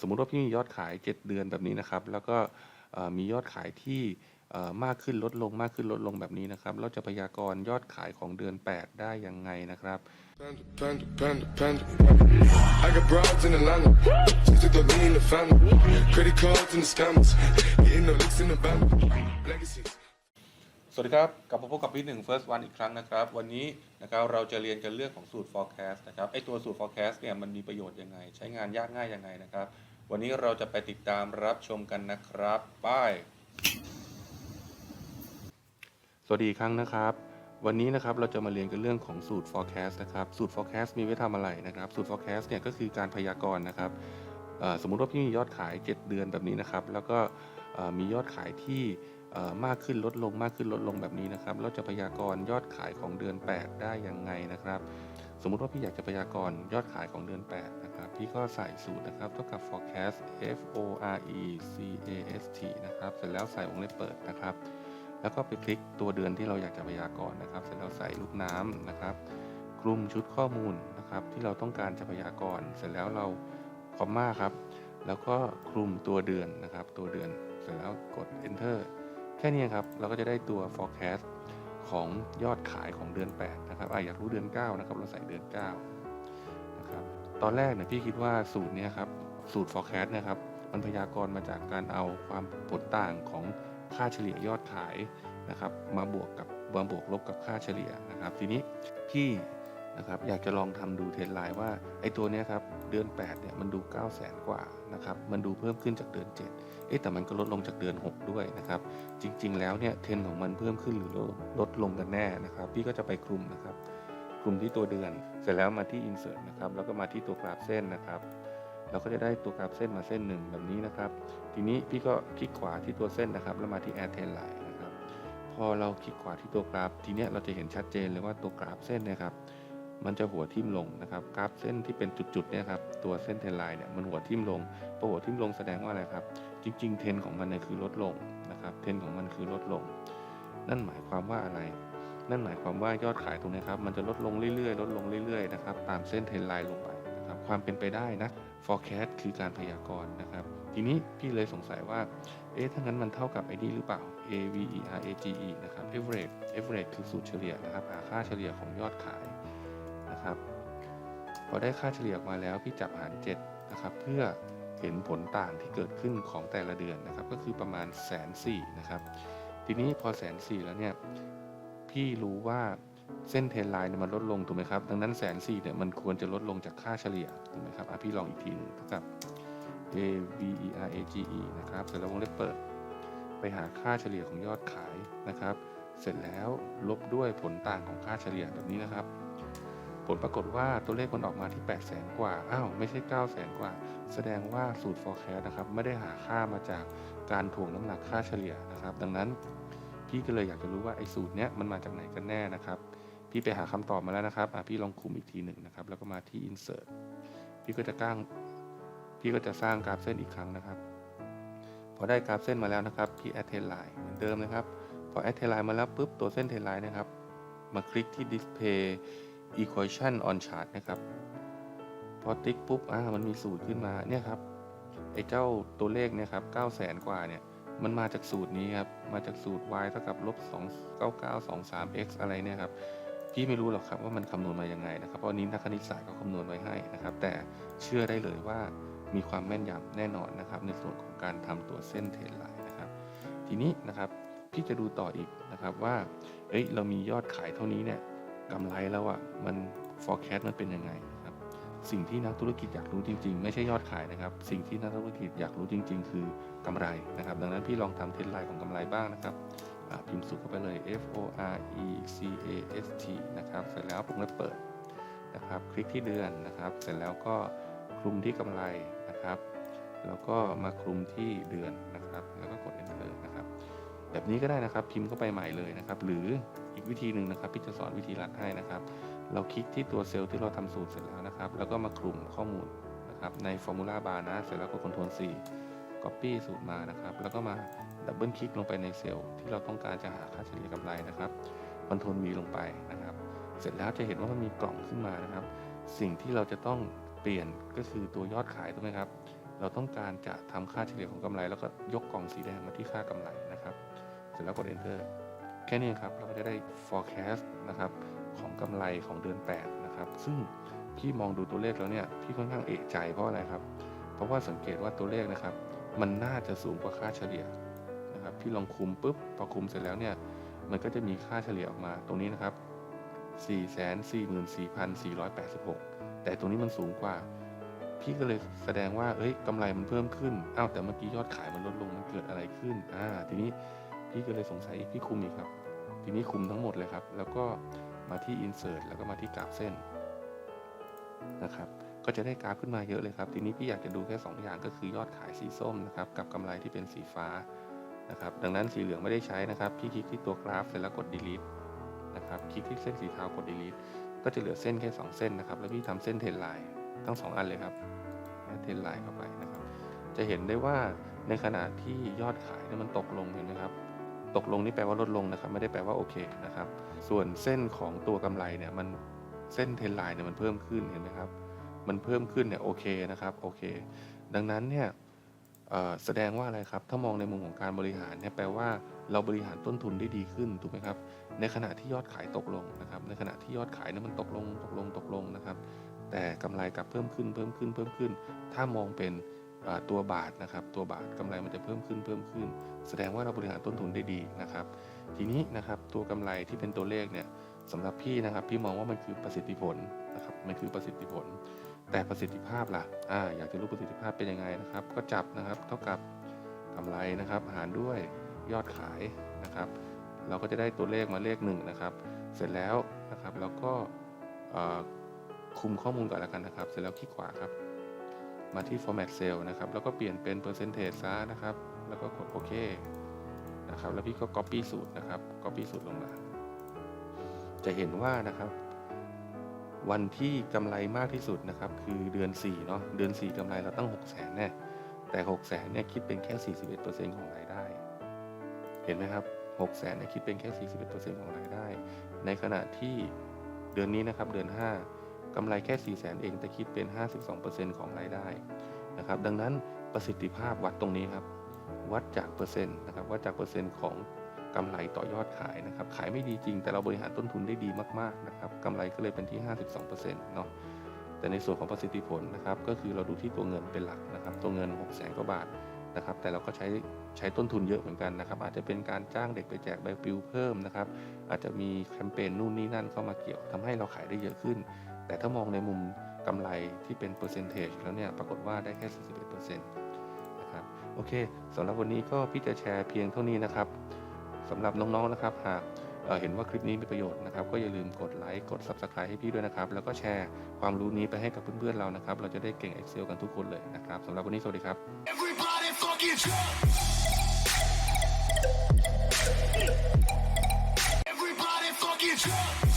สมมุติว่าพี่มียอดขาย 7 เดือนแบบนี้นะครับ แล้วก็เอ่อมียอดขายที่เอ่อมากขึ้นลดลงมากขึ้นลดลงแบบนี้นะครับ เราจะพยากรณ์ยอดขายของเดือน 8 ได้ยังไงนะครับ Panda, panda, panda, panda. I got broads in Atlanta. Just took the lean in the family. Credit cards and the scammers. Getting no licks in the band. Legacies. สวัสดีครับ กลับมาพบกับพี่หนึ่ง first one อีกครั้งนะครับ วันนี้นะครับเราจะเรียนกันเรื่องของสูตร forecast นะครับไอตัวสูตร forecast เนี่ยมันมีประโยชน์ยังไง ใช้งานยากง่ายยังไงนะครับ วันนี้เราจะไปติดตามรับชมกันนะครับ ป้าย สวัสดีอีกครั้งนะครับ วันนี้นะครับเราจะมาเรียนกันเรื่องของสูตร forecast นะครับ สูตร forecast มีไว้ทำอะไรนะครับ สูตร forecast เนี่ยก็คือการพยากรณ์นะครับเอ่อสมมุติว่าพี่มียอดขาย 7 เดือนแบบนี้นะครับ แล้วก็เอ่อมียอดขายที่เอ่อมากขึ้นลดลงมากขึ้นลดลงแบบนี้นะครับ เราจะพยากรณ์ยอดขายของเดือน 8 ได้ยังไงนะครับ สมมุติว่าพี่อยากจะพยากรณ์ยอดขายของเดือน 8 นะครับ พี่ก็ใส่สูตรนะครับ เท่ากับ forecast f o r e c a s t นะครับ เสร็จแล้วใส่วงเล็บเปิดนะครับ แล้วก็ไปคลิกตัวเดือนที่เราอยากจะพยากรณ์นะครับ เสร็จแล้วใส่ลูกน้ำนะครับ กลุ่มชุดข้อมูลนะครับ ที่เราต้องการจะพยากรณ์ เสร็จแล้วเราคอมมาครับ แล้วก็คลุมตัวเดือนนะครับ ตัวเดือน เสร็จแล้วกด enter แค่นี้ครับ เราก็จะได้ตัว forecast ของยอดขายของเดือน 8 นะครับออยากรู้เดือน 9 นะครับ เราใส่เดือน9นะครับ ตอนแรกเนี่ยพี่คิดว่าสูตรเนี้ยครับ สูตร forecast นะครับ มันพยากรณ์มาจากการเอาความผลต่างของค่าเฉลี่ยยอดขายนะครับ มาบวกกับมาบวกลบกับค่าเฉลี่ยนะครับ ทีนี้พี่นะครับอยากจะลองทำดูเทรนไลน์ว่าไอ้ตัวเนี้ยครับ เดือน8เนี่ยมันดู 9 0 0 0 0 0กว่านะครับ มันดูเพิ่มขึ้นจากเดือน 7 เอ๊ะแต่มันก็ลดลงจากเดือน 6 ด้วยนะครับ จริง ๆ แล้วเนี่ยเทรนของมันเพิ่มขึ้นหรือลดลดลงกันแน่นะครับ พี่ก็จะไปคลุมนะครับ คลุมที่ตัวเดือน เสร็จแล้วมาที่ insert นะครับ แล้วก็มาที่ตัวกราฟเส้นนะครับเราก็จะได้ตัวกราฟเส้นมาเส้นหนึ่งแบบนี้นะครับ ทีนี้พี่ก็คลิกขวาที่ตัวเส้นนะครับ แล้วมาที่ add trend line นะครับ พอเราคลิกขวาที่ตัวกราฟ ทีเนี้ยเราจะเห็นชัดเจนเลยว่าตัวกราฟเส้นนะครับ มันจะหัวทิ่มลงนะครับกราฟเส้นที่เป็นจุดๆเนี่ยครับตัวเส้นเทรนไลน์เนี่ยมันหัวทิ่มลงพอหัวทิ่มลงแสดงว่าอะไรครับ จริง ๆ เทนของมันเนี่ยคือลดลงนะครับเทนของมันคือลดลง นั่นหมายความว่าอะไร นั่นหมายความว่ายอดขายตรงนี้ครับมันจะลดลงเรื่อยๆลดลงเรื่อยๆนะครับตามเส้นเทรนไลน์ลงไปนะครับความเป็นไปได้นะ forecast คือการพยากรณ์นะครับ ทีนี้พี่เลยสงสัยว่า เอ๊ะถ้างั้นมันเท่ากับไอ้นี่หรือเปล่า A V E R A G E นะครับ average average คือสูตรเฉลี่ยนะครับหาค่าเฉลี่ยของยอดขาย นะครับ พอได้ค่าเฉลี่ยออกมาแล้วพี่จับหาร7นะครับเพื่อเห็นผลต่างที่เกิดขึ้นของแต่ละเดือนนะครับ ก็คือประมาณแสนสี่นะครับ ทีนี้พอแสนสี่แล้วเนี่ยพี่รู้ว่าเส้นเทรนไลน์เนี่มันลดลงถูกไหมครับดังนั้นแสนสี่เนี่ยมันควรจะลดลงจากค่าเฉลี่ยถูกไหมครับอะพี่ลองอีกทีหนึงเท่ากับ A V E R A G E นะครับเสร็จแล้ววงเล็บเปิด ไปหาค่าเฉลี่ยของยอดขายนะครับ เสร็จแล้วลบด้วยผลต่างของค่าเฉลี่ยแบบนี้นะครับ ผลปรากฏว่าตัวเลขมันออกมาที่8 0 0แสนกว่า อ้าว ไม่ใช่ 9 0 0แสนกว่า แสดงว่าสูตร forecast นะครับ ไม่ได้หาค่ามาจากการถ่วงน้ำหนักค่าเฉลี่ยนะครับ ดังนั้นพี่ก็เลยอยากจะรู้ว่าไอ้สูตรเนี้ยมันมาจากไหนกันแน่นะครับ พี่ไปหาคำตอบมาแล้วนะครับ อะพี่ลองคุมอีกทีหนึ่งนะครับ แล้วก็มาที่ insert พี่ก็จะก้างพี่ก็จะสร้างกราฟเส้นอีกครั้งนะครับ พอได้กราฟเส้นมาแล้วนะครับ พี่ add trend line เหมือนเดิมนะครับ พอ add trend line มาแล้วปุ๊บ ตัวเส้น trend line นะครับ มาคลิกที่ display equation on chart นะครับ พอติ๊กปุ๊บอ่ามันมีสูตรขึ้นมาเนี่ยครับไอ้เจ้าตัวเลขเนี่ยครับ9 0 0 0 0 กว่าเนี่ย มันมาจากสูตรนี้ครับ มาจากสูตร y เท่ากับลบ29923 x อะไรเนี่ยครับ พี่ไม่รู้หรอกครับว่ามันคำนวณมายังไงนะครับ เพราะอันนี้นักคณิตศาสตร์เขาคำนวณไว้ให้นะครับ แต่เชื่อได้เลยว่ามีความแม่นยำแน่นอนนะครับ ในส่วนของการทำตัวเส้นเทรนไลน์นะครับ ทีนี้นะครับ พี่จะดูต่ออีกนะครับว่า เอ้ย เรามียอดขายเท่านี้เนี่ย กำไรแล้วอะ่ะมัน forecast มันเป็นยังไงครับ สิ่งที่นักธุรกิจอยากรู้จริง ๆ ไม่ใช่ยอดขายนะครับ สิ่งที่นักธุรกิจอยากรู้จริง ๆ คือกำไรนะครับ ดังนั้นพี่ลองทำเทรนไลน์ของกำไรบ้างนะครับพิมพ์สูตรเข้าไปเลย F O R E C A S T นะครับ เสร็จแล้วปุ่มเปิดนะครับ คลิกที่เดือนนะครับ เสร็จแล้วก็คลุมที่กำไรนะครับ แล้วก็มาคลุมที่เดือนนะครับ แล้วก็กด enter แบบนี้ก็ได้นะครับ พิมพ์เข้าไปใหม่เลยนะครับ หรืออีกวิธีหนึ่งนะครับพี่จะสอนวิธีรัดให้นะครับ เราคลิกที่ตัวเซลล์ที่เราทำสูตรเสร็จแล้วนะครับ แล้วก็มาคลุมข้อมูลนะครับใน Formula Bar นะ เสร็จแล้วกด Ctrl C Copy สูตรมานะครับ แล้วก็มาดับเบิลคลิกลงไปในเซลล์ที่เราต้องการจะหาค่าเฉลี่ยกำไรนะครับ Ctrl V ลงไปนะครับ เสร็จแล้วจะเห็นว่ามันมีกล่องขึ้นมานะครับ สิ่งที่เราจะต้องเปลี่ยนก็คือตัวยอดขายถูกไหมครับ เราต้องการจะทำค่าเฉลี่ยของกำไร แล้วก็ยกกล่องสีแดงมาที่ค่ากำไรนะครับ ร็จแล้วกด enter แค่นี้ครับเราก็จะได้ forecast นะครับของกำไรของเดือน 8 นะครับ ซึ่งพี่มองดูตัวเลขแล้วเนี่ยพี่ค่อนข้างเอะใจเพราะอะไรครับ เพราะว่าสังเกตว่าตัวเลขนะครับ มันน่าจะสูงกว่าค่าเฉลี่ยนะครับพี่ลองคุมปุ๊บพอคุมเสร็จแล้วเนี่ยมันก็จะมีค่าเฉลี่ยออกมาตรงนี้นะครับ 444,486 แต่ตรงนี้มันสูงกว่า พี่ก็เลยแสดงว่าเอ้ยกำไรมันเพิ่มขึ้นอ้าวแต่เมื่อกี้ยอดขายมันลดลงมันเกิดอะไรขึ้นอ่าทีนี้ พี่ก็เลยสงสัยอีกพี่คุมอีกครับ ทีนี้คุมทั้งหมดเลยครับ แล้วก็มาที่ insert แล้วก็มาที่กราฟเส้นนะครับ ก็จะได้กราฟขึ้นมาเยอะเลยครับ ทีนี้พี่อยากจะดูแค่ 2 อย่างก็คือยอดขายสีส้มนะครับ กับกำไรที่เป็นสีฟ้านะครับ ดังนั้นสีเหลืองไม่ได้ใช้นะครับ พี่คลิกที่ตัวกราฟเสร็จแล้วกด delete นะครับ คลิกที่เส้นสีเทากด delete ก็จะเหลือเส้นแค่ 2 เส้นนะครับ แล้วพี่ทำเส้นเทรนไลน์ทั้ง 2 อันเลยครับเทรนไลน์เข้าไปนะครับ จะเห็นได้ว่าในขณะที่ยอดขายเนี่ยมันตกลงเห็นไหมครับ ตกลงนี่แปลว่าลดลงนะครับ ไม่ได้แปลว่าโอเคนะครับ ส่วนเส้นของตัวกำไรเนี่ยมันเส้นเทรนไลน์เนี่ยมันเพิ่มขึ้นเห็นไหมครับ มันเพิ่มขึ้นเนี่ยโอเคนะครับโอเค ดังนั้นเนี่ยแสดงว่าอะไรครับ ถ้ามองในมุมของการบริหารเนี่ยแปลว่าเราบริหารต้นทุนได้ดีขึ้นถูกไหมครับ ในขณะที่ยอดขายตกลงนะครับ ในขณะที่ยอดขายเนี่ยมันตกลงตกลงตกลงนะครับ แต่กำไรกลับเพิ่มขึ้นเพิ่มขึ้นเพิ่มขึ้น ถ้ามองเป็น ตัวบาทนะครับ ตัวบาทกำไรมันจะเพิ่มขึ้นเพิ่มขึ้น แสดงว่าเราบริหารต้นทุนได้ดีนะครับ ทีนี้นะครับตัวกำไรที่เป็นตัวเลขเนี่ยสำหรับพี่นะครับ พี่มองว่ามันคือประสิทธิผลนะครับมันคือประสิทธิผล แต่ประสิทธิภาพล่ะอ่าอยากจะรู้ประสิทธิภาพเป็นยังไงนะครับ ก็จับนะครับเท่ากับกำไรนะครับหารด้วยยอดขายนะครับ เราก็จะได้ตัวเลขมาเลขหนึ่งนะครับ เสร็จแล้วนะครับเราก็คุมข้อมูลก่อนแล้วกันนะครับ เสร็จแล้วคลิกขวาครับ มาที่ format cell นะครับ แล้วก็เปลี่ยนเป็น percentage ซะนะครับ แล้วก็กดโอเคนะครับ แล้วพี่ก็ copy สูตรนะครับ copy สูตรลงมา จะเห็นว่านะครับ วันที่กำไรมากที่สุดนะครับ คือเดือน 4 เนาะ เดือน 4กำไรเราตั้ง 6 0 0 0 0นแน่ แต่ 6 0 0 0 0เนี่ยคิดเป็นแค่ 41%ของรายได้ เห็นไหมครับ6 0 0 0 0เนี่ยคิดเป็นแค่ 41%ของรายได้ ในขณะที่เดือนนี้นะครับ เดือน 5 กำไรแค่ 4 0 0 0 0 0 เองแต่คิดเป็น 52%ของรายได้นะครับ ดังนั้นประสิทธิภาพวัดตรงนี้ครับ วัดจากเปอร์เซ็นต์นะครับ วัดจากเปอร์เซ็นต์ของกำไรต่อยอดขายนะครับ ขายไม่ดีจริง แต่เราบริหารต้นทุนได้ดีมากๆนะครับกำไรก็เลยเป็นที่ 52%เนาะ แต่ในส่วนของประสิทธิผลนะครับ ก็คือเราดูที่ตัวเงินเป็นหลักนะครับ ตัวเงิน 6 0 0 0 0 0กว่าบาทนะครับ แต่เราก็ใช้ใช้ต้นทุนเยอะเหมือนกันนะครับ อาจจะเป็นการจ้างเด็กไปแจกใบปลิวเพิ่มนะครับ อาจจะมีแคมเปญนู่นนี่นั่นเข้ามาเกี่ยวทำให้เราขายได้เยอะขึ้น แต่ถ้ามองในมุมกำไรที่เป็นเปอร์เซนเทจแล้วเนี่ยปรากฏว่าได้แค่ 41%นะครับโอเคสำหรับวันนี้ก็พี่จะแชร์เพียงเท่านี้นะครับสำหรับน้องๆนะครับหากเห็นว่าคลิปนี้มีประโยชน์นะครับ ก็อย่าลืมกดไลค์กด Subscribe ให้พี่ด้วยนะครับ แล้วก็แชร์ความรู้นี้ไปให้กับเพื่อนๆเรานะครับ เราจะได้เก่ง Excel กันทุกคนเลยนะครับสำหรับวันนี้สวัสดีครับ Everybody fucking drop.